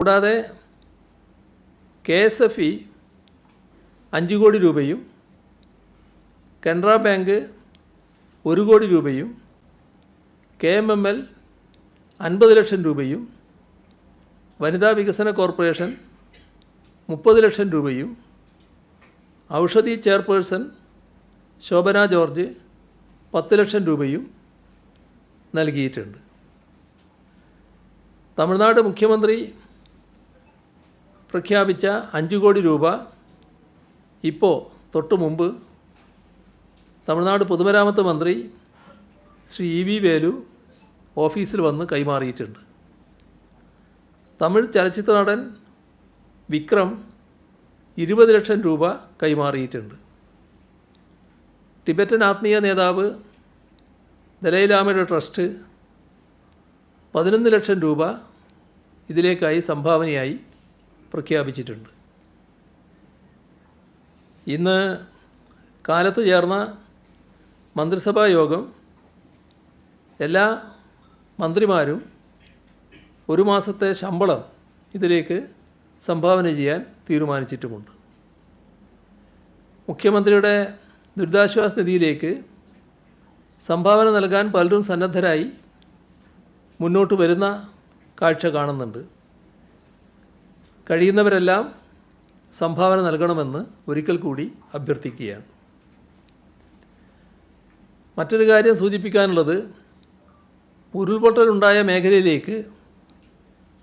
കൂടാതെ K S F E അഞ്ച് കോടി രൂപയും കനറ ബാങ്ക് ഒരു കോടി രൂപയും കെ എം എം എൽ അൻപത് ലക്ഷം രൂപയും വനിതാ വികസന കോർപ്പറേഷൻ മുപ്പത് ലക്ഷം രൂപയും ഔഷധി ചെയർപേഴ്സൺ ശോഭന ജോർജ് പത്ത് ലക്ഷം രൂപയും നൽകിയിട്ടുണ്ട്. തമിഴ്നാട് മുഖ്യമന്ത്രി പ്രഖ്യാപിച്ച അഞ്ച് കോടി രൂപ ഇപ്പോൾ തൊട്ട് മുമ്പ് തമിഴ്നാട് പൊതുമരാമത്ത് മന്ത്രി ശ്രീ ഇ വി വേലു ഓഫീസിൽ വന്ന് കൈമാറിയിട്ടുണ്ട്. തമിഴ് ചലച്ചിത്ര നടൻ വിക്രം ഇരുപത് ലക്ഷം രൂപ കൈമാറിയിട്ടുണ്ട്. ടിബറ്റൻ ആത്മീയ നേതാവ് ദലൈലാമയുടെ ട്രസ്റ്റ് പതിനൊന്ന് ലക്ഷം രൂപ ഇതിലേക്കായി സംഭാവനയായി. പ്രഖ്യാപിച്ചിട്ടുണ്ട്. ഇന്ന് കാലത്ത് ചേർന്ന മന്ത്രിസഭാ യോഗം എല്ലാ മന്ത്രിമാരും ഒരു മാസത്തെ ശമ്പളം ഇതിലേക്ക് സംഭാവന ചെയ്യാൻ തീരുമാനിച്ചിട്ടുമുണ്ട്. മുഖ്യമന്ത്രിയുടെ ദുരിതാശ്വാസ നിധിയിലേക്ക് സംഭാവന നൽകാൻ പലരും സന്നദ്ധരായി മുന്നോട്ട് വരുന്ന കാഴ്ച കാണുന്നുണ്ട്. കഴിയുന്നവരെല്ലാം സംഭാവന നൽകണമെന്ന് ഒരിക്കൽ കൂടി അഭ്യർത്ഥിക്കുകയാണ്. മറ്റൊരു കാര്യം സൂചിപ്പിക്കാനുള്ളത് ഉരുൾപൊട്ടലുണ്ടായ മേഖലയിലേക്ക്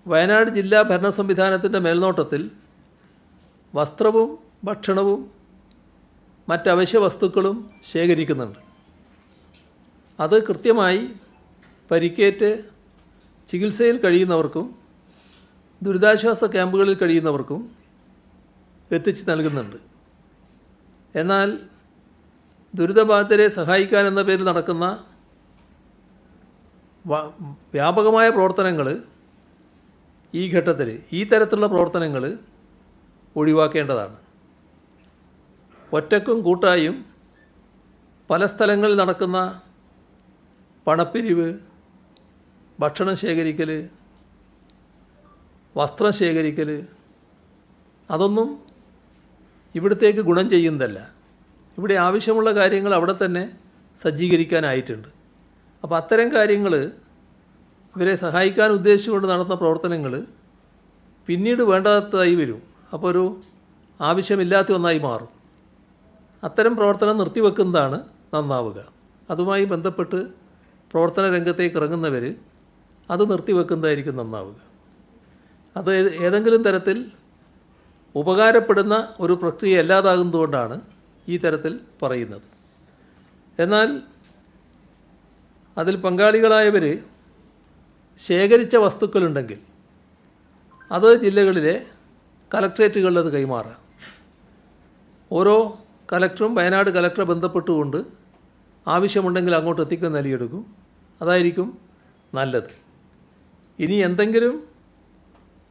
വയനാട് ജില്ലാ ഭരണ സംവിധാനത്തിന്റെ മേൽനോട്ടത്തിൽ വസ്ത്രവും ഭക്ഷണവും മറ്റവശ്യ വസ്തുക്കളും ശേഖരിക്കുന്നുണ്ട്. അത് കൃത്യമായി പരിക്കേറ്റ് ചികിത്സയിൽ കഴിയുന്നവർക്കും ദുരിതാശ്വാസ ക്യാമ്പുകളിൽ കഴിയുന്നവർക്കും എത്തിച്ച് നൽകുന്നുണ്ട്. എന്നാൽ ദുരിതബാധിതരെ സഹായിക്കാൻ എന്ന പേരിൽ നടക്കുന്ന വ്യാപകമായ പ്രവർത്തനങ്ങൾ ഈ ഘട്ടത്തിൽ ഈ തരത്തിലുള്ള പ്രവർത്തനങ്ങൾ ഒഴിവാക്കേണ്ടതാണ്. ഒറ്റക്കും കൂട്ടായും പല സ്ഥലങ്ങളിൽ നടക്കുന്ന പണപ്പിരിവ് ഭക്ഷണം ശേഖരിക്കൽ വസ്ത്രം ശേഖരിക്കൽ അതൊന്നും ഇവിടത്തേക്ക് ഗുണം ചെയ്യുന്നതല്ല. ഇവിടെ ആവശ്യമുള്ള കാര്യങ്ങൾ അവിടെ തന്നെ സജ്ജീകരിക്കാനായിട്ടുണ്ട്. അപ്പോൾ അത്തരം കാര്യങ്ങൾ ഇവരെ സഹായിക്കാൻ ഉദ്ദേശിച്ചുകൊണ്ട് നടത്തുന്ന പ്രവർത്തനങ്ങൾ പിന്നീട് വേണ്ടാത്തതായി വരും. അപ്പോൾ ഒരു ആവശ്യമില്ലാത്ത ഒന്നായി മാറും. അത്തരം പ്രവർത്തനം നിർത്തിവെക്കുന്നതാണ് നന്നാവുക. അതുമായി ബന്ധപ്പെട്ട് പ്രവർത്തന രംഗത്തേക്ക് ഇറങ്ങുന്നവർ അത് നിർത്തിവെക്കുന്നതായിരിക്കും നന്നാവുക. അത് ഏതെങ്കിലും തരത്തിൽ ഉപകാരപ്പെടുന്ന ഒരു പ്രക്രിയ അല്ലാതാകുന്നതുകൊണ്ടാണ് ഈ തരത്തിൽ പറയുന്നത്. എന്നാൽ അതിൽ പങ്കാളികളായവർ ശേഖരിച്ച വസ്തുക്കളുണ്ടെങ്കിൽ അത് ജില്ലകളിലെ കലക്ട്രേറ്റുകളിൽ അത് കൈമാറാം ഓരോ കലക്ടറും വയനാട് കലക്ടറെ ബന്ധപ്പെട്ടുകൊണ്ട് ആവശ്യമുണ്ടെങ്കിൽ അങ്ങോട്ട് എത്തിക്കുന്ന നിലയെടുക്കും. അതായിരിക്കും നല്ലത്. ഇനി എന്തെങ്കിലും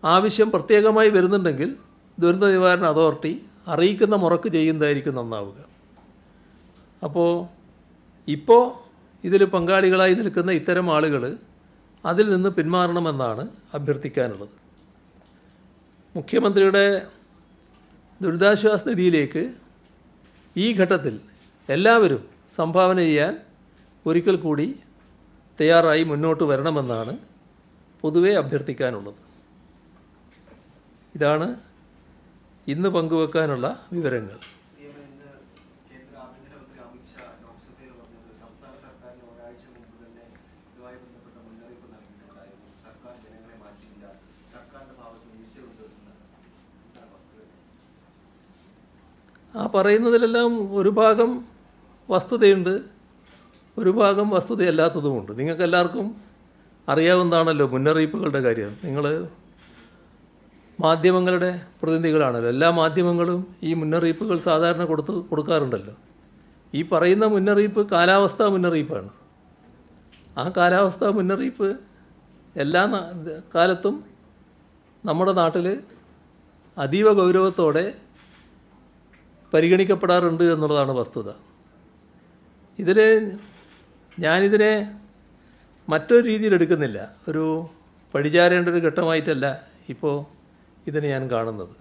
ആവശ്യം പ്രത്യേകമായി വരുന്നുണ്ടെങ്കിൽ ദുരന്ത നിവാരണ അതോറിറ്റി അറിയിക്കുന്ന മുറക്ക് ചെയ്യുന്നതായിരിക്കും നന്നാവുക. അപ്പോൾ ഇപ്പോൾ ഇതിൽ പങ്കാളികളായി നിൽക്കുന്ന ഇത്തരം ആളുകൾ അതിൽ നിന്ന് പിന്മാറണമെന്നാണ് അഭ്യർത്ഥിക്കാനുള്ളത്. മുഖ്യമന്ത്രിയുടെ ദുരിതാശ്വാസ നിധിയിലേക്ക് ഈ ഘട്ടത്തിൽ എല്ലാവരും സംഭാവന ചെയ്യാൻ ഒരിക്കൽ കൂടി തയ്യാറായി മുന്നോട്ട് വരണമെന്നാണ് പൊതുവെ അഭ്യർത്ഥിക്കാനുള്ളത്. ഇതാണ് ഇന്ന് പങ്കുവെക്കാനുള്ള വിവരങ്ങൾ. ആ പറയുന്നതിലെല്ലാം ഒരു ഭാഗം വസ്തുതയുണ്ട് ഒരു ഭാഗം വസ്തുതയല്ലാത്തതുമുണ്ട്. നിങ്ങൾക്ക് എല്ലാവർക്കും അറിയാവുന്നതാണല്ലോ മുന്നറിയിപ്പുകളുടെ കാര്യം. നിങ്ങൾ മാധ്യമങ്ങളുടെ പ്രതിനിധികളാണല്ലോ. എല്ലാ മാധ്യമങ്ങളും ഈ മുന്നറിയിപ്പുകൾ സാധാരണ കൊടുത്ത് കൊടുക്കാറുണ്ടല്ലോ. ഈ പറയുന്ന മുന്നറിയിപ്പ് കാലാവസ്ഥാ മുന്നറിയിപ്പാണ്. ആ കാലാവസ്ഥാ മുന്നറിയിപ്പ് എല്ലാ കാലത്തും നമ്മുടെ നാട്ടിൽ അതീവ ഗൗരവത്തോടെ പരിഗണിക്കപ്പെടാറുണ്ട് എന്നുള്ളതാണ് വസ്തുത. ഇതിൽ ഞാനിതിനെ മറ്റൊരു രീതിയിൽ എടുക്കുന്നില്ല. ഒരു പഴിചാരേണ്ട ഒരു ഘട്ടമായിട്ടല്ല ഇപ്പോൾ ഇതിനെ ഞാൻ കാണുന്നത്.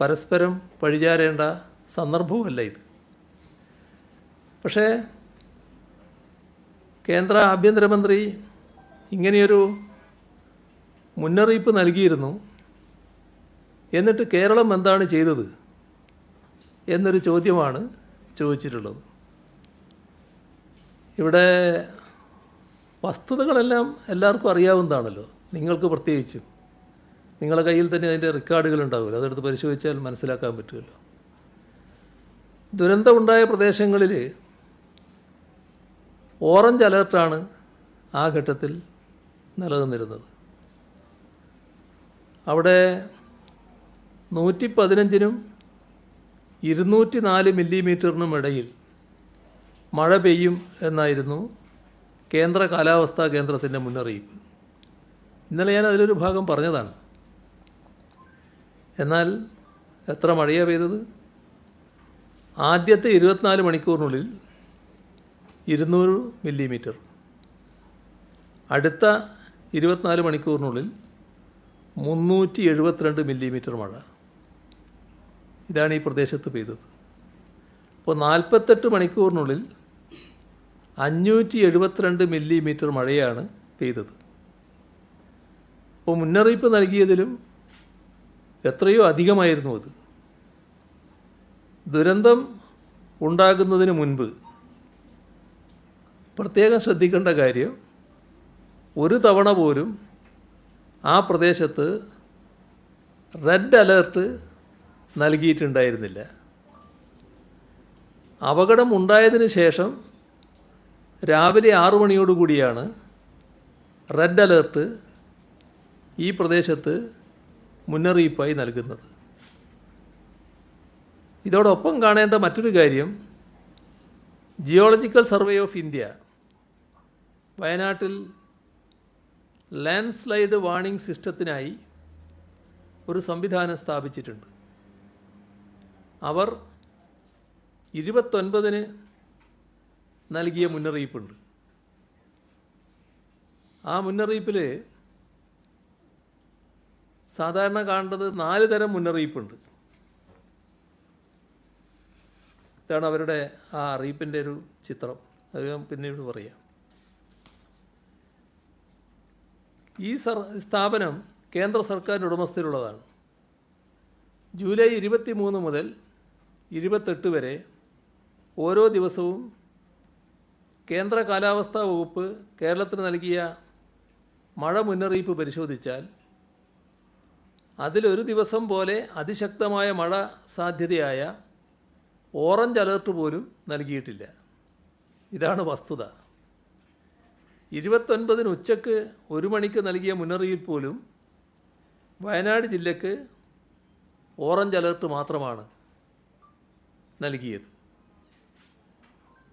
പരസ്പരം പഴിചാരേണ്ട സന്ദർഭവുമല്ല ഇത്. പക്ഷേ കേന്ദ്ര ആഭ്യന്തരമന്ത്രി ഇങ്ങനെയൊരു മുന്നറിയിപ്പ് നൽകിയിരുന്നു. എന്നിട്ട് കേരളം എന്താണ് ചെയ്തത് എന്നൊരു ചോദ്യമാണ് ചോദിച്ചിട്ടുള്ളത്. ഇവിടെ വസ്തുതകളെല്ലാം എല്ലാവർക്കും അറിയാവുന്നതാണല്ലോ. നിങ്ങൾക്ക് പ്രത്യേകിച്ചും. നിങ്ങളുടെ കയ്യിൽ തന്നെ അതിന്റെ റെക്കോർഡുകൾ ഉണ്ടാവില്ല. അതെടുത്ത് പരിശോധിച്ചാൽ മനസ്സിലാക്കാൻ പറ്റുമല്ലോ. ദുരന്തമുണ്ടായ പ്രദേശങ്ങളിൽ ഓറഞ്ച് അലേർട്ടാണ് ആ ഘട്ടത്തിൽ നിലനിന്നിരുന്നത്. അവിടെ നൂറ്റി പതിനഞ്ചിനും ഇരുന്നൂറ്റി നാല് മില്ലിമീറ്ററിനും ഇടയിൽ മഴ പെയ്യും എന്നായിരുന്നു കേന്ദ്ര കാലാവസ്ഥാ കേന്ദ്രത്തിന്റെ മുന്നറിയിപ്പ്. ഇന്നലെ ഞാൻ അതിലൊരു ഭാഗം പറഞ്ഞതാണ്. എന്നാൽ എത്ര മഴയാണ് പെയ്തത്? ആദ്യത്തെ ഇരുപത്തിനാല് മണിക്കൂറിനുള്ളിൽ ഇരുന്നൂറ് മില്ലിമീറ്റർ. അടുത്ത ഇരുപത്തിനാല് മണിക്കൂറിനുള്ളിൽ മുന്നൂറ്റി എഴുപത്തിരണ്ട് മില്ലിമീറ്റർ മഴ. ഇതാണ് ഈ പ്രദേശത്ത് പെയ്തത്. അപ്പോൾ നാൽപ്പത്തെട്ട് മണിക്കൂറിനുള്ളിൽ അഞ്ഞൂറ്റി എഴുപത്തിരണ്ട് മില്ലിമീറ്റർ മഴയാണ് പെയ്തത്. അപ്പോൾ മുന്നറിയിപ്പ് നൽകിയതിലും എത്രയോ അധികമായിരുന്നു അത്. ദുരന്തം ഉണ്ടാകുന്നതിന് മുൻപ് പ്രത്യേകം ശ്രദ്ധിക്കേണ്ട കാര്യം ഒരു തവണ പോലും ആ പ്രദേശത്ത് റെഡ് അലേർട്ട് നൽകിയിട്ടുണ്ടായിരുന്നില്ല. അപകടം ഉണ്ടായതിനു ശേഷം രാവിലെ ആറു മണിയോടുകൂടിയാണ് റെഡ് അലേർട്ട് ഈ പ്രദേശത്ത് മുന്നറിയിപ്പായി നൽകുന്നത്. ഇതോടൊപ്പം കാണേണ്ട മറ്റൊരു കാര്യം ജിയോളജിക്കൽ സർവേ ഓഫ് ഇന്ത്യ വയനാട്ടിൽ ലാൻഡ് സ്ലൈഡ് വാർണിംഗ് സിസ്റ്റത്തിനായി ഒരു സംവിധാനം സ്ഥാപിച്ചിട്ടുണ്ട്. അവർ ഇരുപത്തൊൻപതിന് നൽകിയ മുന്നറിയിപ്പുണ്ട്. ആ മുന്നറിയിപ്പിൽ സാധാരണ കാണേണ്ടത് നാല് തരം മുന്നറിയിപ്പുണ്ട്. ഇതാണ് അവരുടെ ആ അറിയിപ്പിന്റെ ഒരു ചിത്രം. അത് ഞാൻ പിന്നീട് പറയാം. ഈ സർ സ്ഥാപനം കേന്ദ്ര സർക്കാരിന്റെ ഉടമസ്ഥയിലുള്ളതാണ്. ജൂലൈ ഇരുപത്തി മൂന്ന് മുതൽ ഇരുപത്തെട്ട് വരെ ഓരോ ദിവസവും കേന്ദ്ര കാലാവസ്ഥാ വകുപ്പ് കേരളത്തിന് നൽകിയ മഴ മുന്നറിയിപ്പ് പരിശോധിച്ചാൽ അതിലൊരു ദിവസം പോലെ അതിശക്തമായ മഴ സാധ്യതയായ ഓറഞ്ച് അലേർട്ട് പോലും നൽകിയിട്ടില്ല. ഇതാണ് വസ്തുത. ഇരുപത്തൊൻപതിന് ഉച്ചയ്ക്ക് ഒരു മണിക്ക് നൽകിയ മുന്നറിയിപ്പ് പോലും വയനാട് ജില്ലയ്ക്ക് ഓറഞ്ച് അലേർട്ട് മാത്രമാണ് നൽകിയത്.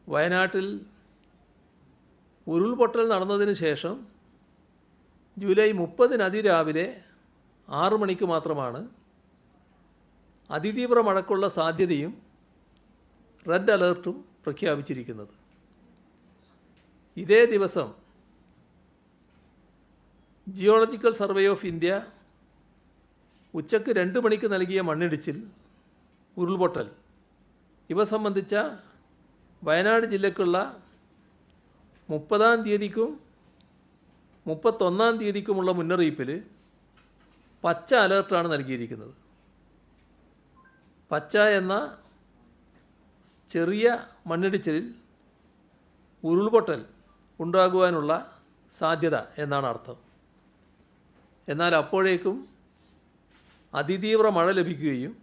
വയനാട്ടിൽ ഉരുൾപൊട്ടൽ നടന്നതിന് ശേഷം ജൂലൈ മുപ്പതിന് അതിരാവിലെ ആറു മണിക്ക് മാത്രമാണ് അതിതീവ്ര മഴക്കുള്ള സാധ്യതയും റെഡ് അലേർട്ടും പ്രഖ്യാപിച്ചിരിക്കുന്നത്. ഇതേ ദിവസം ജിയോളജിക്കൽ സർവേ ഓഫ് ഇന്ത്യ ഉച്ചയ്ക്ക് രണ്ട് മണിക്ക് നൽകിയ മണ്ണിടിച്ചിൽ ഉരുൾപൊട്ടൽ ഇവ സംബന്ധിച്ച വയനാട് ജില്ലക്കുള്ള മുപ്പതാം തീയതിക്കും മുപ്പത്തൊന്നാം തീയതിക്കുമുള്ള മുന്നറിയിപ്പിൽ പച്ച അലേർട്ടാണ് നൽകിയിരിക്കുന്നത്. പച്ച എന്ന ചെറിയ മണ്ണിടിച്ചിലിൽ ഉരുൾപൊട്ടൽ ഉണ്ടാകുവാനുള്ള സാധ്യത എന്നാണ് അർത്ഥം. എന്നാൽ അപ്പോഴേക്കും അതിതീവ്ര മഴ ലഭിക്കുകയും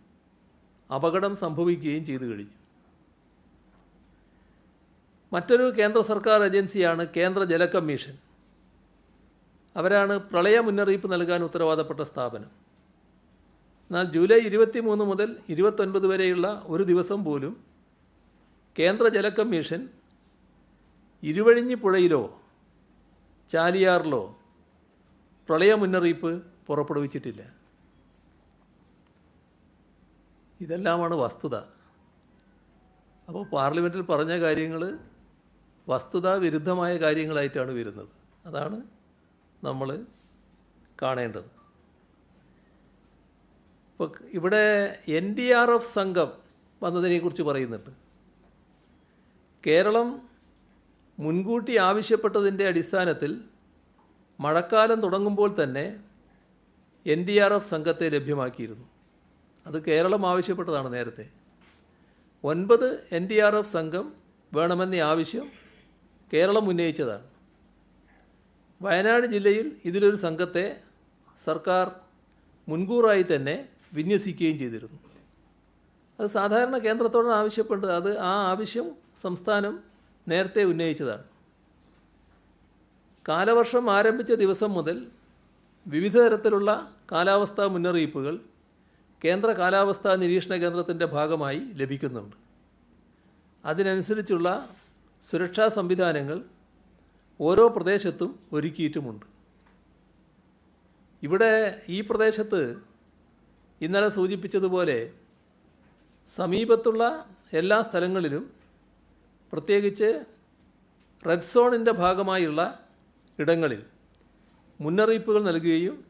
അപകടം സംഭവിക്കുകയും ചെയ്തു കഴിഞ്ഞു. മറ്റൊരു കേന്ദ്ര സർക്കാർ ഏജൻസിയാണ് കേന്ദ്ര ജല കമ്മീഷൻ. അവരാണ് പ്രളയ മുന്നറിയിപ്പ് നൽകാൻ ഉത്തരവാദപ്പെട്ട സ്ഥാപനം. എന്നാൽ ജൂലൈ ഇരുപത്തി മൂന്ന് മുതൽ ഇരുപത്തൊൻപത് വരെയുള്ള ഒരു ദിവസം പോലും കേന്ദ്ര ജല കമ്മീഷൻ ഇരുവഴിഞ്ഞി പുഴയിലോ ചാലിയാറിലോ പ്രളയ മുന്നറിയിപ്പ് പുറപ്പെടുവിച്ചിട്ടില്ല. ഇതെല്ലാമാണ് വസ്തുത. അപ്പോൾ പാർലമെന്റിൽ പറഞ്ഞ കാര്യങ്ങൾ വസ്തുതാ വിരുദ്ധമായ കാര്യങ്ങളായിട്ടാണ് വരുന്നത്. അതാണ് നമ്മൾ കാണേണ്ടത്. ഇപ്പോൾ ഇവിടെ എൻ ഡി ആർ എഫ് സംഘം വന്നതിനെക്കുറിച്ച് പറയുന്നുണ്ട്. കേരളം മുൻകൂട്ടി ആവശ്യപ്പെട്ടതിന്റെ അടിസ്ഥാനത്തിൽ മഴക്കാലം തുടങ്ങുമ്പോൾ തന്നെ എൻ ഡി ആർ എഫ് സംഘത്തെ ലഭ്യമാക്കിയിരുന്നു. അത് കേരളം ആവശ്യപ്പെട്ടതാണ് നേരത്തെ. ഒൻപത് എൻ ഡി ആർ എഫ് സംഘം വേണമെന്ന ആവശ്യം കേരളം ഉന്നയിച്ചതാണ്. വയനാട് ജില്ലയിൽ ഇതിലൊരു സംഘത്തെ സർക്കാർ മുൻകൂറായി തന്നെ വിന്യസിക്കുകയും ചെയ്തിരുന്നു. അത് സാധാരണ കേന്ദ്രത്തോട് ആവശ്യപ്പെട്ടത് അത് ആ ആവശ്യം സംസ്ഥാനം നേരത്തെ ഉന്നയിച്ചതാണ്. കാലവർഷം ആരംഭിച്ച ദിവസം മുതൽ വിവിധ തരത്തിലുള്ള കാലാവസ്ഥാ മുന്നറിയിപ്പുകൾ കേന്ദ്ര കാലാവസ്ഥാ നിരീക്ഷണ കേന്ദ്രത്തിന്റെ ഭാഗമായി ലഭിക്കുന്നുണ്ട്. അതിനനുസരിച്ചുള്ള സുരക്ഷാ സംവിധാനങ്ങൾ ഓരോ പ്രദേശത്തും ഒരുക്കിയിട്ടുമുണ്ട്. ഇവിടെ ഈ പ്രദേശത്ത് ഇന്നലെ സൂചിപ്പിച്ചതുപോലെ സമീപത്തുള്ള എല്ലാ സ്ഥലങ്ങളിലും പ്രത്യേകിച്ച് റെഡ് സോണിന്റെ ഭാഗമായുള്ള ഇടങ്ങളിൽ മുന്നറിയിപ്പുകൾ നൽകുകയും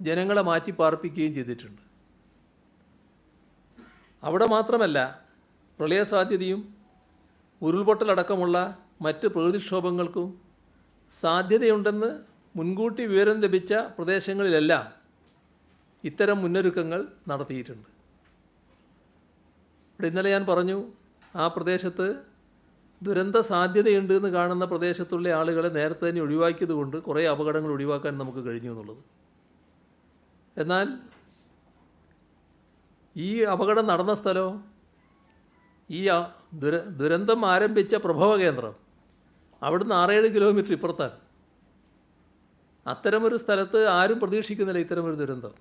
ജനങ്ങളെ മാറ്റിപ്പാർപ്പിക്കുകയും ചെയ്തിട്ടുണ്ട്. അവിടെ മാത്രമല്ല പ്രളയസാധ്യതയും ഉരുൾപൊട്ടലടക്കമുള്ള മറ്റ് പ്രകൃതിക്ഷോഭങ്ങൾക്കും സാധ്യതയുണ്ടെന്ന് മുൻകൂട്ടി വിവരം ലഭിച്ച പ്രദേശങ്ങളിലെല്ലാം ഇത്തരം മുന്നൊരുക്കങ്ങൾ നടത്തിയിട്ടുണ്ട്. ഇവിടെ ഇന്നലെ ഞാൻ പറഞ്ഞു ആ പ്രദേശത്ത് ദുരന്ത സാധ്യതയുണ്ട് എന്ന് കാണുന്ന പ്രദേശത്തുള്ള ആളുകളെ നേരത്തെ തന്നെ ഒഴിവാക്കിയതുകൊണ്ട് കുറേ അപകടങ്ങൾ ഒഴിവാക്കാൻ നമുക്ക് കഴിഞ്ഞു എന്നുള്ളത്. എന്നാൽ ഈ അപകടം നടന്ന സ്ഥലമോ ഈ ദുര ദുരന്തം ആരംഭിച്ച പ്രഭവ കേന്ദ്രം അവിടുന്ന് ആറേഴ് കിലോമീറ്റർ ഇപ്പുറത്താണ്. അത്തരമൊരു സ്ഥലത്ത് ആരും പ്രതീക്ഷിക്കുന്നില്ല ഇത്തരമൊരു ദുരന്തം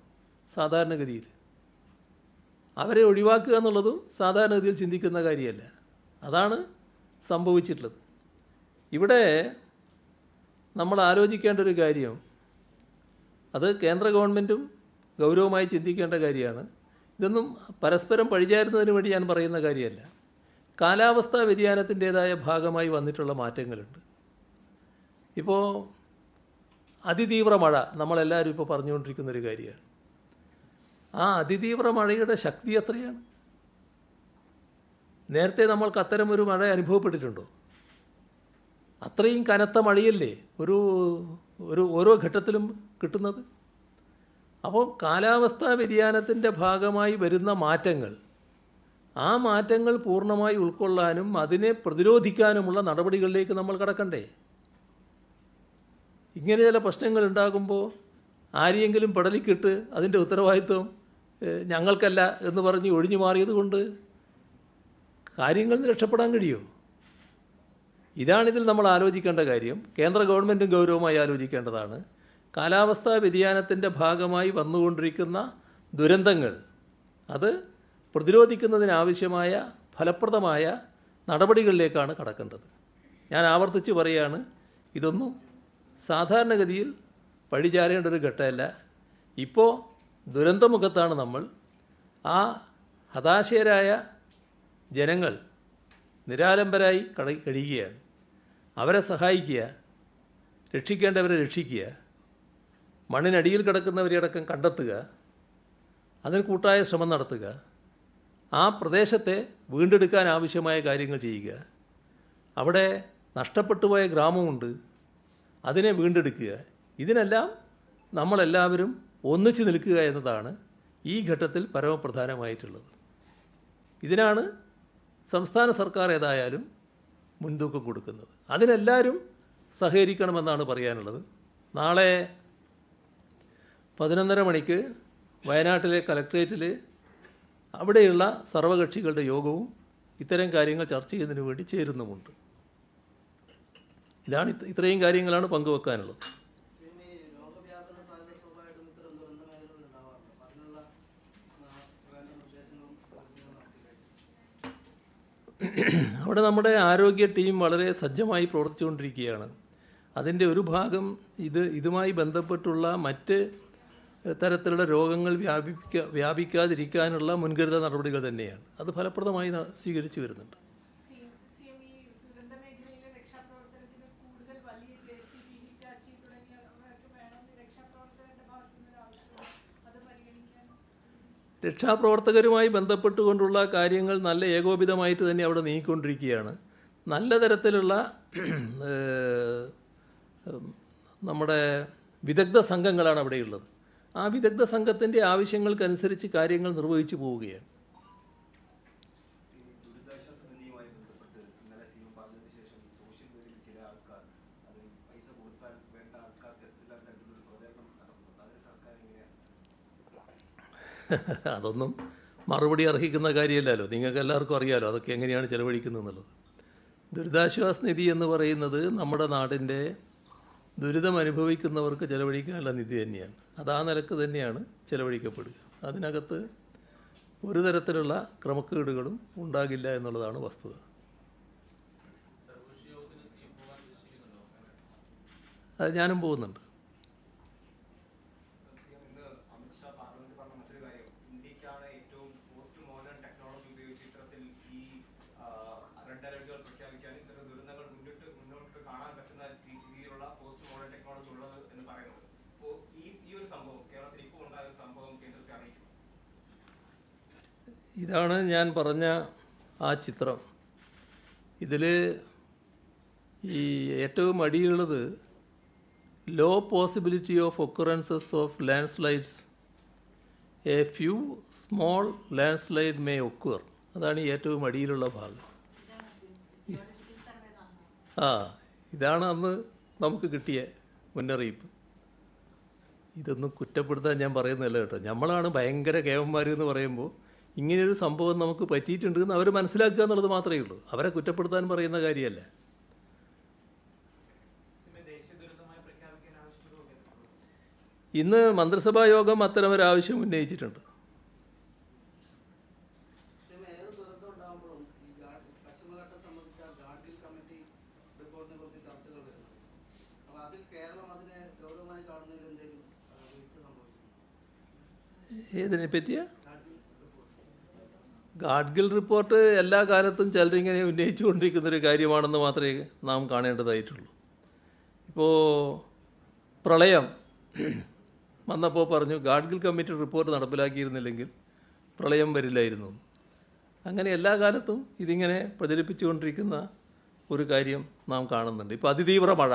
സാധാരണഗതിയിൽ. അവരെ ഒഴിവാക്കുക എന്നുള്ളതും സാധാരണഗതിയിൽ ചിന്തിക്കുന്ന കാര്യമല്ല. അതാണ് സംഭവിച്ചിട്ടുള്ളത്. ഇവിടെ നമ്മൾ ആലോചിക്കേണ്ട ഒരു കാര്യം അത് കേന്ദ്ര ഗവൺമെന്റും ഗൗരവമായി ചിന്തിക്കേണ്ട കാര്യമാണ്. ഇതൊന്നും പരസ്പരം പഴിചാരുന്നതിന് വേണ്ടി ഞാൻ പറയുന്ന കാര്യമല്ല. കാലാവസ്ഥാ വ്യതിയാനത്തിന്റേതായ ഭാഗമായി വന്നിട്ടുള്ള മാറ്റങ്ങളുണ്ട്. ഇപ്പോൾ അതിതീവ്ര മഴ നമ്മളെല്ലാവരും ഇപ്പോൾ പറഞ്ഞുകൊണ്ടിരിക്കുന്ന ഒരു കാര്യമാണ്. ആ അതിതീവ്ര മഴയുടെ ശക്തി എത്രയാണ്? നേരത്തെ നമ്മൾക്ക് അത്തരം ഒരു മഴ അനുഭവപ്പെട്ടിട്ടുണ്ടോ? അത്രയും കനത്ത മഴയല്ലേ ഒരു ഒരു ഓരോ ഘട്ടത്തിലും കിട്ടുന്നത്? അപ്പോൾ കാലാവസ്ഥാ വ്യതിയാനത്തിന്റെ ഭാഗമായി വരുന്ന മാറ്റങ്ങൾ ആ മാറ്റങ്ങൾ പൂർണമായി ഉൾക്കൊള്ളാനും അതിനെ പ്രതിരോധിക്കാനുമുള്ള നടപടികളിലേക്ക് നമ്മൾ കടക്കണ്ടേ? ഇങ്ങനെ ചില പ്രശ്നങ്ങൾ ഉണ്ടാകുമ്പോൾ ആരെയെങ്കിലും പടലിക്കിട്ട് അതിന്റെ ഉത്തരവാദിത്വം ഞങ്ങൾക്കല്ല എന്ന് പറഞ്ഞ് ഒഴിഞ്ഞു മാറിയത് കൊണ്ട് കാര്യങ്ങളിൽ രക്ഷപ്പെടാൻ കഴിയുമോ ഇതാണിതിൽ നമ്മൾ ആലോചിക്കേണ്ട കാര്യം. കേന്ദ്ര ഗവൺമെന്റും ഗൗരവമായി ആലോചിക്കേണ്ടതാണ്. കാലാവസ്ഥാ വ്യതിയാനത്തിന്റെ ഭാഗമായി വന്നുകൊണ്ടിരിക്കുന്ന ദുരന്തങ്ങൾ അത് പ്രതിരോധിക്കുന്നതിനാവശ്യമായ ഫലപ്രദമായ നടപടികളിലേക്കാണ് കടക്കേണ്ടത്. ഞാൻ ആവർത്തിച്ച് പറയുകയാണ് ഇതൊന്നും സാധാരണഗതിയിൽ പഴിചാരേണ്ട ഒരു ഘട്ടമല്ല. ഇപ്പോൾ ദുരന്തമുഖത്താണ് നമ്മൾ. ആ ഹതാശയരായ ജനങ്ങൾ നിരാലംബരായി കട കഴിയുകയാണ്. അവരെ സഹായിക്കുക രക്ഷിക്കേണ്ടവരെ രക്ഷിക്കുക മണ്ണിനടിയിൽ കിടക്കുന്നവരെയടക്കം കണ്ടെത്തുക അതിന് കൂട്ടായ ശ്രമം നടത്തുക. ആ പ്രദേശത്തെ വീണ്ടെടുക്കാൻ ആവശ്യമായ കാര്യങ്ങൾ ചെയ്യുക. അവിടെ നഷ്ടപ്പെട്ടു പോയ ഗ്രാമമുണ്ട്. അതിനെ വീണ്ടെടുക്കുക. ഇതിനെല്ലാം നമ്മളെല്ലാവരും ഒന്നിച്ചു നിൽക്കുക എന്നതാണ് ഈ ഘട്ടത്തിൽ പരമപ്രധാനമായിട്ടുള്ളത്. ഇതിനാണ് സംസ്ഥാന സർക്കാർ ഏതായാലും മുൻതൂക്കം കൊടുക്കുന്നത്. അതിനെല്ലാവരും സഹകരിക്കണമെന്നാണ് പറയാനുള്ളത്. നാളെ പതിനൊന്നര മണിക്ക് വയനാട്ടിലെ കലക്ട്രേറ്റിൽ അവിടെയുള്ള സർവകക്ഷികളുടെ യോഗവും ഇത്തരം കാര്യങ്ങൾ ചർച്ച ചെയ്യുന്നതിന് വേണ്ടി ചേരുന്നുമുണ്ട്. ഇതാണ് ഇത്രയും കാര്യങ്ങളാണ് പങ്കുവെക്കാനുള്ളത്. അവിടെ നമ്മുടെ ആരോഗ്യ ടീം വളരെ സജ്ജമായി പ്രവർത്തിച്ചുകൊണ്ടിരിക്കുകയാണ്. അതിന്റെ ഒരു ഭാഗം ഇത് ഇതുമായി ബന്ധപ്പെട്ടുള്ള മറ്റ് തരത്തിലുള്ള രോഗങ്ങൾ വ്യാപിക്ക വ്യാപിക്കാതിരിക്കാനുള്ള മുൻകരുതൽ നടപടികൾ തന്നെയാണ്. അത് ഫലപ്രദമായി സ്വീകരിച്ചു വരുന്നുണ്ട്. രക്ഷാപ്രവർത്തകരുമായി ബന്ധപ്പെട്ടുകൊണ്ടുള്ള കാര്യങ്ങൾ നല്ല ഏകോപിതമായിട്ട് തന്നെ അവിടെ നീങ്ങിക്കൊണ്ടിരിക്കുകയാണ്. നല്ല തരത്തിലുള്ള നമ്മുടെ വിദഗ്ധ സംഘങ്ങളാണ് അവിടെയുള്ളത്. ആ വിദഗ്ധ സംഘത്തിന്റെ ആവശ്യങ്ങൾക്കനുസരിച്ച് കാര്യങ്ങൾ നിർവഹിച്ചു പോവുകയാണ്. അതൊന്നും മറുപടി അർഹിക്കുന്ന കാര്യമല്ലല്ലോ. നിങ്ങൾക്ക് എല്ലാവർക്കും അറിയാലോ അതൊക്കെ എങ്ങനെയാണ് ചെലവഴിക്കുന്നത് എന്നുള്ളത് ദുരിതാശ്വാസ നിധി എന്ന് പറയുന്നത് നമ്മുടെ നാടിന്റെ ദുരിതം അനുഭവിക്കുന്നവർക്ക് ചെലവഴിക്കാനുള്ള നിധി തന്നെയാണ്. അത് ആ നിലയ്ക്ക് തന്നെയാണ് ചെലവഴിക്കപ്പെടുക. അതിനകത്ത് ഒരു തരത്തിലുള്ള ക്രമക്കേടുകളും ഉണ്ടാകില്ല എന്നുള്ളതാണ് വസ്തുത. അത് ഞാനും പോകുന്നുണ്ട് ഇന്ന് അമിത്ഷാ പാർലമെന്റിൽ പറഞ്ഞ മറ്റൊരു കാര്യം ഇന്ത്യക്കാണ് ഏറ്റവും പോസ്റ്റ് മോഡേൺ ടെക്നോളജി ഉപയോഗിച്ച് ഇത്തരത്തിൽ ഈ റെഡ് അലർട്ടുകൾ പ്രഖ്യാപിക്കാൻ ഇത്തരം ദുരന്തങ്ങൾ മുന്നിട്ട് മുന്നോട്ട് കാണാൻ പറ്റുന്ന രീതിയിലുള്ള പോസ്റ്റ് മോഡേൺ ടെക്നോളജി ഉള്ളത് എന്ന് പറയുന്നത് അപ്പോൾ ഈ ഈ ഒരു സംഭവം കേരളത്തിൽ ഇപ്പോൾ ഉണ്ടായ ഒരു സംഭവം കേന്ദ്രത്തെ അറിയിക്കും ഇതാണ് ഞാൻ പറഞ്ഞ ആ ചിത്രം. ഇതിൽ ഈ ഏറ്റവും അടിയുള്ളത് low possibility of occurrences of landslides a few small landslide may occur അതാണ് ഈ ഏറ്റവും അടിയിലുള്ള ഭാഗം. ആ ഇതാണ് അന്ന് നമുക്ക് കിട്ടിയ മുന്നറിയിപ്പ്. ഇതൊന്നും കുറ്റപ്പെടുത്താൻ ഞാൻ പറയുന്നില്ല കേട്ടോ. നമ്മളാണ് ഭയങ്കര കേവന്മാർ എന്ന് പറയുമ്പോൾ ഇങ്ങനെയൊരു സംഭവം നമുക്ക് പറ്റിയിട്ടുണ്ട് എന്ന് അവർ മനസ്സിലാക്കുക എന്നുള്ളത് മാത്രമേ ഉള്ളൂ. അവരെ കുറ്റപ്പെടുത്താൻ പറയുന്ന കാര്യമല്ല. ഇന്ന് മന്ത്രിസഭാ യോഗം അത്തരമൊരു ആവശ്യം ഉന്നയിച്ചിട്ടുണ്ട്. ഏതിനെ പറ്റിയ ഗാഡ്ഗിൽ റിപ്പോർട്ട് എല്ലാ കാലത്തും ചിലരിങ്ങനെ ഉന്നയിച്ചുകൊണ്ടിരിക്കുന്നൊരു കാര്യമാണെന്ന് മാത്രമേ നാം കാണേണ്ടതായിട്ടുള്ളൂ. ഇപ്പോൾ പ്രളയം വന്നപ്പോൾ പറഞ്ഞു ഗാഡ്ഗിൽ കമ്മിറ്റി റിപ്പോർട്ട് നടപ്പിലാക്കിയിരുന്നില്ലെങ്കിൽ പ്രളയം വരില്ലായിരുന്നു. അങ്ങനെ എല്ലാ കാലത്തും ഇതിങ്ങനെ പ്രചരിപ്പിച്ചുകൊണ്ടിരിക്കുന്ന ഒരു കാര്യം നാം കാണുന്നുണ്ട്. ഇപ്പോൾ അതിതീവ്ര മഴ.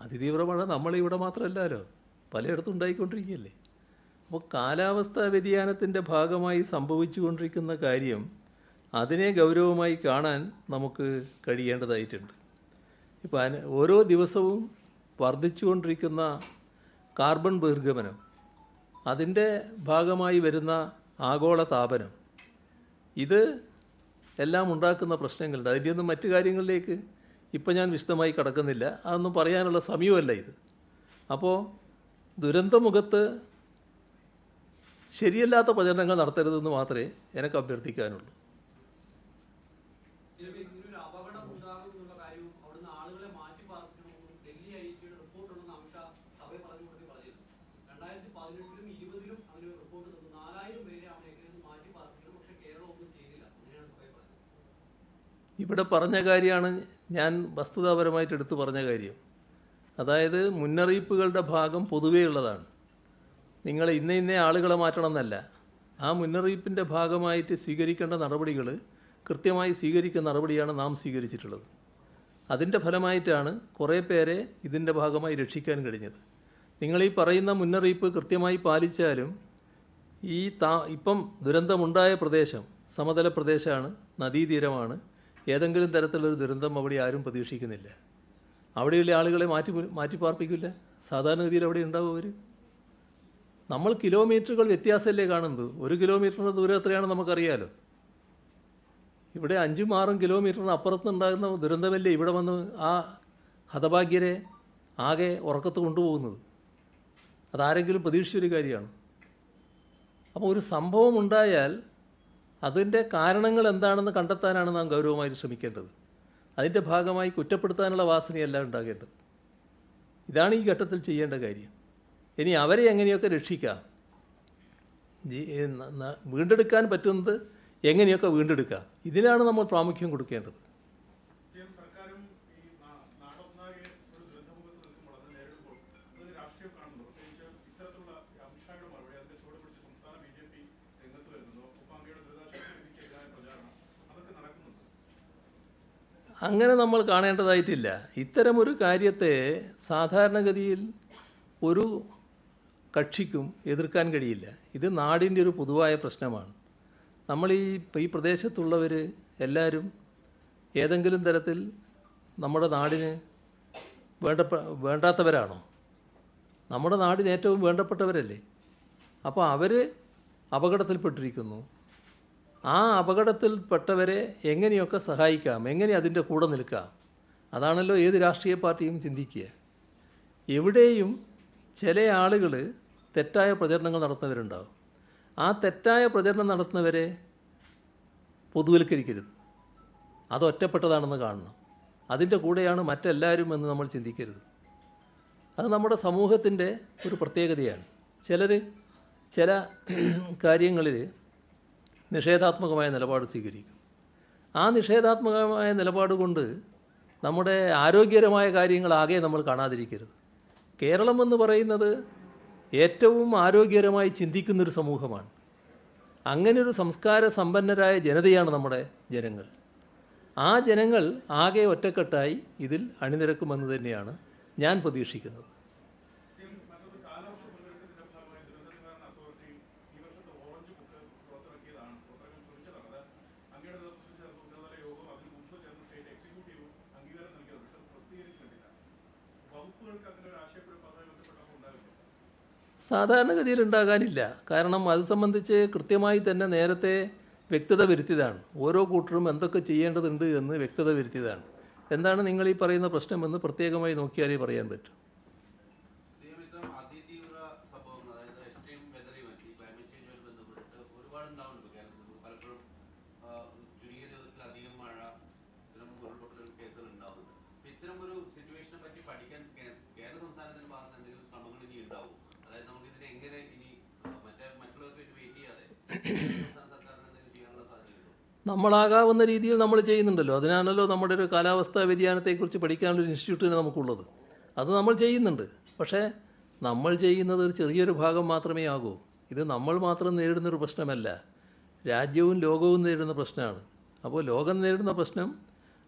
അതിതീവ്ര മഴ നമ്മളിവിടെ മാത്രമല്ലല്ലോ പലയിടത്തും ഉണ്ടായിക്കൊണ്ടിരിക്കുകയല്ലേ? അപ്പോൾ കാലാവസ്ഥാ വ്യതിയാനത്തിന്റെ ഭാഗമായി സംഭവിച്ചുകൊണ്ടിരിക്കുന്ന കാര്യം അതിനെ ഗൗരവമായി കാണാൻ നമുക്ക് കഴിയേണ്ടതായിട്ടുണ്ട്. ഇപ്പോൾ അന- ഓരോ ദിവസവും വർദ്ധിച്ചുകൊണ്ടിരിക്കുന്ന കാർബൺ ബഹിർഗമനം അതിന്റെ ഭാഗമായി വരുന്ന ആഗോള താപനം ഇത് എല്ലാം ഉണ്ടാക്കുന്ന പ്രശ്നങ്ങളുണ്ട്. അതിന്റെ ഒന്നും മറ്റു കാര്യങ്ങളിലേക്ക് ഇപ്പം ഞാൻ വിശദമായി കടക്കുന്നില്ല. അതൊന്നും പറയാനുള്ള സമയമല്ല ഇത്. അപ്പോൾ ദുരന്തമുഖത്ത് ശരിയല്ലാത്ത പ്രചരണങ്ങൾ നടത്തരുതെന്ന് മാത്രമേ എനിക്ക് അഭ്യർത്ഥിക്കാനുള്ളൂ. ഇവിടെ പറഞ്ഞ കാര്യമാണ് ഞാൻ വസ്തുതാപരമായിട്ട് എടുത്തു പറഞ്ഞ കാര്യം. അതായത് മുന്നറിയിപ്പുകളുടെ ഭാഗം പൊതുവേ ഉള്ളതാണ്. നിങ്ങൾ ഇന്ന ഇന്ന ആളുകളെ മാറ്റണം എന്നല്ല ആ മുന്നറിയിപ്പിന്റെ ഭാഗമായിട്ട് സ്വീകരിക്കേണ്ട നടപടികൾ കൃത്യമായി സ്വീകരിക്കുന്ന നടപടിയാണ് നാം സ്വീകരിച്ചിട്ടുള്ളത്. അതിന്റെ ഫലമായിട്ടാണ് കുറേ പേരെ ഇതിന്റെ ഭാഗമായി രക്ഷിക്കാൻ കഴിഞ്ഞത്. നിങ്ങൾ ഈ പറയുന്ന മുന്നറിയിപ്പ് കൃത്യമായി പാലിച്ചാലും ഈ താ ഇപ്പം ദുരന്തമുണ്ടായ പ്രദേശം സമതല പ്രദേശമാണ് നദീതീരമാണ്. ഏതെങ്കിലും തരത്തിലൊരു ദുരന്തം അവിടെ ആരും പ്രതീക്ഷിക്കുന്നില്ല. അവിടെയുള്ള ആളുകളെ മാറ്റി മാറ്റിപ്പാർപ്പിക്കില്ല. സാധാരണഗതിയിൽ അവിടെ ഉണ്ടാവും അവർ നമ്മൾ കിലോമീറ്ററുകൾ വ്യത്യാസമല്ലേ കാണുന്നത്? ഒരു കിലോമീറ്ററിന്റെ ദൂരം എത്രയാണെന്ന് നമുക്കറിയാലോ. ഇവിടെ അഞ്ചും ആറും കിലോമീറ്ററിന് അപ്പുറത്തുണ്ടാകുന്ന ദുരന്തമല്ലേ ഇവിടെ വന്ന് ആ ഹതഭാഗ്യരെ ആകെ ഉറക്കത്ത് കൊണ്ടുപോകുന്നത്? അതാരെങ്കിലും പ്രതീക്ഷിച്ചൊരു കാര്യമാണ്. അപ്പോൾ ഒരു സംഭവം ഉണ്ടായാൽ അതിന്റെ കാരണങ്ങൾ എന്താണെന്ന് കണ്ടെത്താനാണ് നാം ഗൗരവമായി ശ്രമിക്കേണ്ടത്. അതിന്റെ ഭാഗമായി കുറ്റപ്പെടുത്താനുള്ള വാസനയല്ല ഉണ്ടാകേണ്ടത്. ഇതാണ് ഈ ഘട്ടത്തിൽ ചെയ്യേണ്ട കാര്യം. ഇനി അവരെ എങ്ങനെയൊക്കെ രക്ഷിക്കാം? വീണ്ടെടുക്കാൻ പറ്റുന്നത് എങ്ങനെയൊക്കെ വീണ്ടെടുക്കാം? ഇതിനാണ് നമ്മൾ പ്രാമുഖ്യം കൊടുക്കേണ്ടത്. അങ്ങനെ നമ്മൾ കാണേണ്ടതായിട്ടില്ല. ഇത്തരമൊരു കാര്യത്തെ സാധാരണഗതിയിൽ ഒരു കക്ഷിക്കും എതിർക്കാൻ കഴിയില്ല. ഇത് നാടിന്റെ ഒരു പൊതുവായ പ്രശ്നമാണ്. നമ്മൾ ഈ ഈ പ്രദേശത്തുള്ളവർ എല്ലാവരും ഏതെങ്കിലും തരത്തിൽ നമ്മുടെ നാടിന് വേണ്ട വേണ്ടാത്തവരാണോ? നമ്മുടെ നാടിന് ഏറ്റവും വേണ്ടപ്പെട്ടവരല്ലേ? അപ്പോൾ അവർ അപകടത്തിൽപ്പെട്ടിരിക്കുന്നു. ആ അപകടത്തിൽപ്പെട്ടവരെ എങ്ങനെയൊക്കെ സഹായിക്കാം? എങ്ങനെ അതിന്റെ കൂടെ നിൽക്കാം? അതാണല്ലോ ഏത് രാഷ്ട്രീയ പാർട്ടിയും ചിന്തിക്കുക. എവിടെയും ചില ആളുകൾ തെറ്റായ പ്രചരണങ്ങൾ നടത്തുന്നവരുണ്ടാവും. ആ തെറ്റായ പ്രചരണം നടത്തുന്നവരെ പൊതുവൽക്കരിക്കരുത്. അത് ഒറ്റപ്പെട്ടതാണെന്ന് കാണണം. അതിന്റെ കൂടെയാണ് മറ്റെല്ലാവരും എന്ന് നമ്മൾ ചിന്തിക്കരുത്. അത് നമ്മുടെ സമൂഹത്തിന്റെ ഒരു പ്രത്യേകതയാണ്. ചിലർ ചില കാര്യങ്ങളിൽ നിഷേധാത്മകമായ നിലപാട് സ്വീകരിക്കും. ആ നിഷേധാത്മകമായ നിലപാട് കൊണ്ട് നമ്മുടെ ആരോഗ്യകരമായ കാര്യങ്ങളാകെ നമ്മൾ കാണാതിരിക്കരുത്. കേരളം എന്ന് പറയുന്നത് ഏറ്റവും ആരോഗ്യകരമായി ചിന്തിക്കുന്നൊരു സമൂഹമാണ്. അങ്ങനെയൊരു സംസ്കാര സമ്പന്നരായ ജനതയാണ് നമ്മുടെ ജനങ്ങൾ. ആ ജനങ്ങൾ ആകെ ഒറ്റക്കെട്ടായി ഇതിൽ അണിനിരക്കുമെന്ന് തന്നെയാണ് ഞാൻ പ്രതീക്ഷിക്കുന്നത്. വകുപ്പുകൾക്ക് സാധാരണഗതിയിൽ ഉണ്ടാകാനില്ല കാരണം അത് സംബന്ധിച്ച് കൃത്യമായി തന്നെ നേരത്തെ വ്യക്തത വരുത്തിയതാണ്. ഓരോ കൂട്ടരും എന്തൊക്കെ ചെയ്യേണ്ടതുണ്ട് എന്ന് വ്യക്തത വരുത്തിയതാണ്. എന്താണ് നിങ്ങൾ ഈ പറയുന്ന പ്രശ്നമെന്ന് പ്രത്യേകമായി നോക്കിയാലേ പറയാൻ പറ്റും നിയമിതം അതിതീവ്ര സംഭവങ്ങൾ അതായത് എക്സ്ട്രീം വെതർ ഇവന്റ് ഈ ക്ലൈമറ്റ് ചേഞ്ചുമായി ബന്ധപ്പെട്ട് ഒരുപാട് ഉണ്ടാവുന്നുണ്ട് കേരളത്തിൽ നമുക്ക് പലപ്പോഴും ആ, ചുരുങ്ങിയ ദിവസത്തിൽ അധികം മഴ ഇത്തരം ഉരുൾപൊട്ടൽ കേസുകൾ ഉണ്ടാവുന്നുണ്ട് അപ്പൊ ഇത്തരം ഒരു സിറ്റുവേഷനെ പറ്റി പഠിക്കാൻ കേ- കേരള സംസ്ഥാനത്തിന്റെ ഭാഗത്ത് എന്തെങ്കിലും ശ്രമങ്ങൾ ഇനി ഉണ്ടാവും അതായത് നമുക്ക് ഇതിനെ എങ്ങനെ ഇനി ആ, മറ്റേ മറ്റുള്ളവർക്ക് വേണ്ടി വെയിറ്റ് ചെയ്യാതെ സംസ്ഥാന സർക്കാരിന് എന്തെങ്കിലും ചെയ്യാനുള്ള സാധ്യതയുണ്ടോ നമ്മളാകാവുന്ന രീതിയിൽ നമ്മൾ ചെയ്യുന്നുണ്ടല്ലോ. അതിനാണല്ലോ നമ്മുടെ ഒരു കാലാവസ്ഥാ വ്യതിയാനത്തെക്കുറിച്ച് പഠിക്കാനുള്ള ഒരു ഇൻസ്റ്റിറ്റ്യൂട്ടിന് നമുക്കുള്ളത്. അത് നമ്മൾ ചെയ്യുന്നുണ്ട്. പക്ഷേ നമ്മൾ ചെയ്യുന്നത് ഒരു ചെറിയൊരു ഭാഗം മാത്രമേ ആകൂ. ഇത് നമ്മൾ മാത്രം നേരിടുന്നൊരു പ്രശ്നമല്ല. രാജ്യവും ലോകവും നേരിടുന്ന പ്രശ്നമാണ്. അപ്പോൾ ലോകം നേരിടുന്ന പ്രശ്നം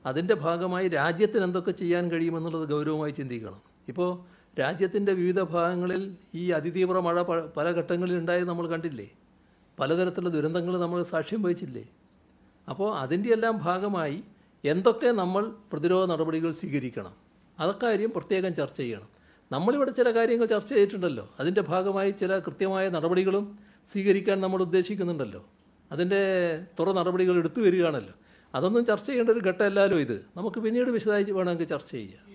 അതിന്റെ ഭാഗമായി രാജ്യത്തിന് എന്തൊക്കെ ചെയ്യാൻ കഴിയുമെന്നുള്ളത് ഗൗരവമായി ചിന്തിക്കണം. ഇപ്പോൾ രാജ്യത്തിന്റെ വിവിധ ഭാഗങ്ങളിൽ ഈ അതിതീവ്ര മഴ പല ഘട്ടങ്ങളിൽ ഉണ്ടായത് നമ്മൾ കണ്ടില്ലേ? പലതരത്തിലുള്ള ദുരന്തങ്ങൾ നമ്മൾ സാക്ഷ്യം വഹിച്ചില്ലേ? അപ്പോൾ അതിന്റെ എല്ലാം ഭാഗമായി എന്തൊക്കെ നമ്മൾ പ്രതിരോധ നടപടികൾ സ്വീകരിക്കണം? അതക്കാര്യം കാര്യം പ്രത്യേകം ചർച്ച ചെയ്യണം. നമ്മളിവിടെ ചില കാര്യങ്ങൾ ചർച്ച ചെയ്തിട്ടുണ്ടല്ലോ. അതിന്റെ ഭാഗമായി ചില കൃത്യമായ നടപടികളും സ്വീകരിക്കാൻ നമ്മൾ ഉദ്ദേശിക്കുന്നുണ്ടല്ലോ. അതിന്റെ തുറ നടപടികൾ എടുത്തു വരികയാണല്ലോ. അതൊന്നും ചർച്ച ചെയ്യേണ്ട ഒരു ഘട്ടമല്ലല്ലോ ഇത്. നമുക്ക് പിന്നീട് വിശദമായി വേണമെങ്കിൽ ചർച്ച ചെയ്യാം.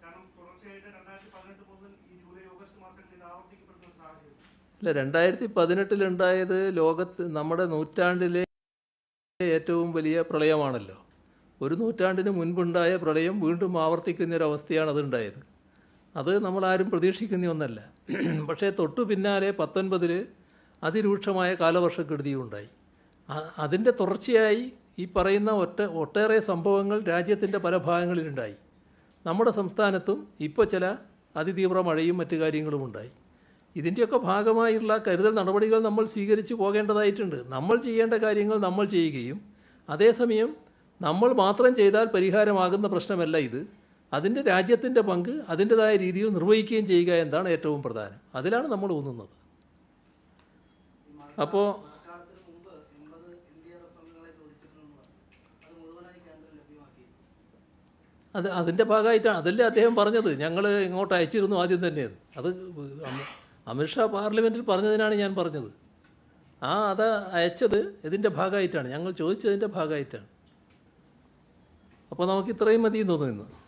കാരണം തുടർച്ചയായിട്ട് രണ്ടായിരത്തി പതിനെട്ട് മുതൽ ഈ ജൂലൈ ഓഗസ്റ്റ് മാസങ്ങളിൽ ആവർത്തിക്കപ്പെടുന്ന സാഹചര്യം. അല്ല രണ്ടായിരത്തി പതിനെട്ടിലുണ്ടായത് ലോകത്ത് നമ്മുടെ നൂറ്റാണ്ടിലെ ഏറ്റവും വലിയ പ്രളയമാണല്ലോ. ഒരു നൂറ്റാണ്ടിന് മുൻപുണ്ടായ പ്രളയം വീണ്ടും ആവർത്തിക്കുന്ന ഒരു അവസ്ഥയാണ് അതുണ്ടായത്. അത് നമ്മളാരും പ്രതീക്ഷിക്കുന്ന ഒന്നല്ല. പക്ഷേ തൊട്ടു പിന്നാലെ പത്തൊൻപതിൽ അതിരൂക്ഷമായ കാലവർഷക്കെടുതിയും ഉണ്ടായി അതിന്റെ തുടർച്ചയായി ഈ പറയുന്ന ഒറ്റ ഒട്ടേറെ സംഭവങ്ങൾ രാജ്യത്തിന്റെ പല ഭാഗങ്ങളിലുണ്ടായി. നമ്മുടെ സംസ്ഥാനത്തും ഇപ്പോൾ ചില അതിതീവ്ര മഴയും മറ്റു കാര്യങ്ങളും ഉണ്ടായി. ഇതിന്റെയൊക്കെ ഭാഗമായുള്ള കരുതൽ നടപടികൾ നമ്മൾ സ്വീകരിച്ചു പോകേണ്ടതായിട്ടുണ്ട്. നമ്മൾ ചെയ്യേണ്ട കാര്യങ്ങൾ നമ്മൾ ചെയ്യുകയും അതേസമയം നമ്മൾ മാത്രം ചെയ്താൽ പരിഹാരമാകുന്ന പ്രശ്നമല്ല ഇത്. അതിന്റെ രാജ്യത്തിന്റെ പങ്ക് അതിന്റെതായ രീതിയിൽ നിർവഹിക്കുകയും ചെയ്യുക എന്നതാണ് ഏറ്റവും പ്രധാനം. അതിലാണ് നമ്മൾ ഊന്നുന്നത്. അപ്പോൾ മഴക്കാലത്തിന് മുമ്പ് എൺപത് എൻ ഡി ആർ എഫ് സംഘങ്ങളെ ചോദിച്ചിട്ടുണ്ടെന്ന് പറഞ്ഞു അത് മുഴുവനായി കേന്ദ്രം ലഭ്യമാക്കി അത് അതിന്റെ ഭാഗമായിട്ടാണ്. അതല്ലേ അദ്ദേഹം പറഞ്ഞത്? ഞങ്ങൾ ഇങ്ങോട്ട് അയച്ചിരുന്നു ആദ്യം തന്നെ അത് അമി- അമിത്ഷാ പാർലമെന്റിൽ പറഞ്ഞതിനാണ് ഞാൻ പറഞ്ഞത്. ആ അത് അയച്ചത് ഇതിന്റെ ഭാഗമായിട്ടാണ്. ഞങ്ങൾ ചോദിച്ചതിന്റെ ഭാഗമായിട്ടാണ്. അപ്പോൾ നമുക്ക് ഇത്രയും മതി തോന്നുന്നു